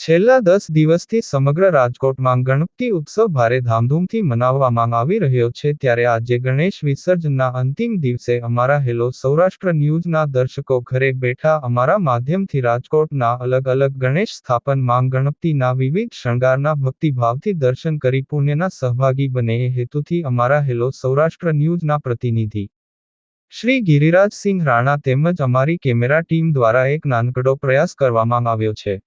છેલ્લા દસ દિવસથી સમગ્ર રાજકોટમાં ગણપતિ ઉત્સવ ભારે ધામધૂમથી મનાવવામાં આવી રહ્યો છે ત્યારે આજે ગણેશ વિસર્જનના અંતિમ દિવસે અમારા હેલો સૌરાષ્ટ્ર ન્યૂઝના દર્શકો ઘરે બેઠા અમારા માધ્યમથી રાજકોટના અલગ અલગ ગણેશ સ્થાપનમાં ગણપતિના વિવિધ શણગારના ભક્તિભાવથી દર્શન કરી પુણ્યના સહભાગી બને એ હેતુથી અમારા હેલો સૌરાષ્ટ્ર ન્યૂઝના પ્રતિનિધિ. શ્રી ગિરિરાજસિંહ રાણા તેમજ અમારી કેમેરા ટીમ દ્વારા એક નાનકડો પ્રયાસ કરવામાં આવ્યો છે.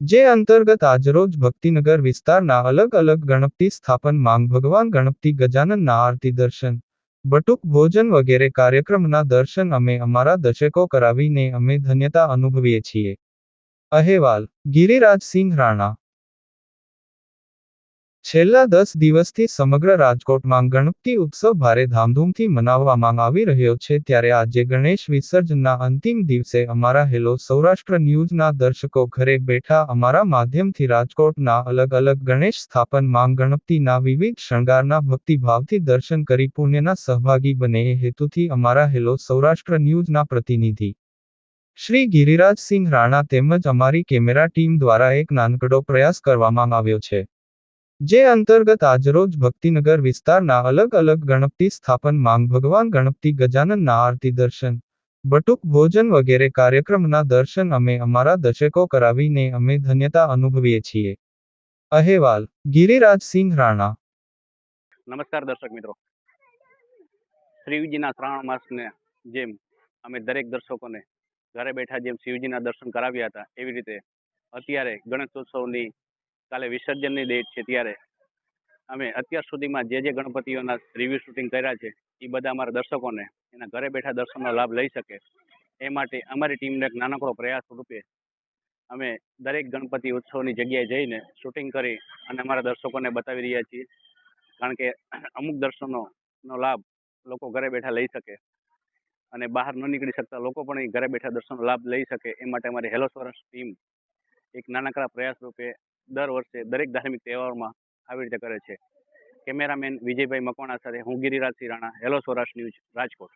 જે અંતર્ગત આજરોજ ભક્તિનગર વિસ્તારના અલગ અલગ ગણપતિ સ્થાપન માંગ ભગવાન ગણપતિ ગજાનનના આરતી દર્શન, બટુક ભોજન વગેરે કાર્યક્રમના દર્શન અમે અમારા દર્શકો કરાવીને અમે ધન્યતા અનુભવીએ છીએ. અહેવાલ ગિરિરાજસિંહ રાણા. છેલ્લા દસ દિવસથી સમગ્ર રાજકોટમાં ગણપતિ ઉત્સવ ભારે ધામધૂમથી મનાવવામાં આવી રહ્યો છે ત્યારે આજે ગણેશ વિસર્જનના અંતિમ દિવસે અમારા હેલો સૌરાષ્ટ્ર ન્યૂઝના દર્શકો ઘરે બેઠા અમારા માધ્યમથી રાજકોટના અલગ અલગ ગણેશ સ્થાપનમાં ગણપતિના વિવિધ શણગારના ભક્તિભાવથી દર્શન કરી પુણ્યના સહભાગી બને એ હેતુથી અમારા હેલો સૌરાષ્ટ્ર ન્યૂઝના પ્રતિનિધિ. શ્રી ગિરિરાજસિંહ રાણા તેમજ અમારી કેમેરા ટીમ દ્વારા એક નાનકડો પ્રયાસ કરવામાં આવ્યો છે. જે અંતર્ગત આજરોજ ભક્તિનગર વિસ્તારના અલગ અલગ ગણપતિ સ્થાપન માંગ ભગવાન ગણપતિ ગજાનનના આરતી દર્શન, બટુક ભોજન વગેરે કાર્યક્રમના દર્શન અમે અમારા દર્શકો કરાવીને અમે ધન્યતા અનુભવીએ છીએ. અહેવાલ ગિરિરાજસિંહ રાણા. નમસ્કાર દર્શક મિત્રો. શ્રીજીના શ્રાવણ માસને જેમ અમે દરેક દર્શકોને ઘરે બેઠા જેમ શિવજીના દર્શન કરાવ્યા હતા એવી રીતે અત્યારે ગણેશોત્સવની કાલે વિસર્જનની ડેટ છે ત્યારે. અમે અત્યાર સુધીમાં જે જે ગણપતિઓના રિવ્યુ શૂટિંગ કર્યા છે, એ બધા અમારા દર્શકોને, એના ઘરે બેઠા દર્શનનો લાભ લઈ શકે. એ માટે અમારી ટીમનો એક નાનકડો પ્રયાસ રૂપે અમે દરેક ગણપતિ ઉત્સવની જગ્યાએ જઈને શૂટિંગ કરી અને અમારા દર્શકોને બતાવી રહ્યા છીએ. કારણ કે અમુક દર્શનોનો લાભ લોકો ઘરે બેઠા લઈ શકે અને બહાર ન નીકળી શકતા લોકો પણ એ ઘરે બેઠા દર્શનનો લાભ લઈ શકે. એ માટે અમારી હેલો સ્વરસ ટીમ એક નાનકડા પ્રયાસ રૂપે દર વર્ષે દરેક ધાર્મિક તહેવારોમાં આવી રીતે કરે છે. કેમેરામેન વિજયભાઈ મકવાણા સાથે હું ગિરિરાજસિંહ રાણા હેલો સૌરાષ્ટ્ર ન્યૂઝ રાજકોટ.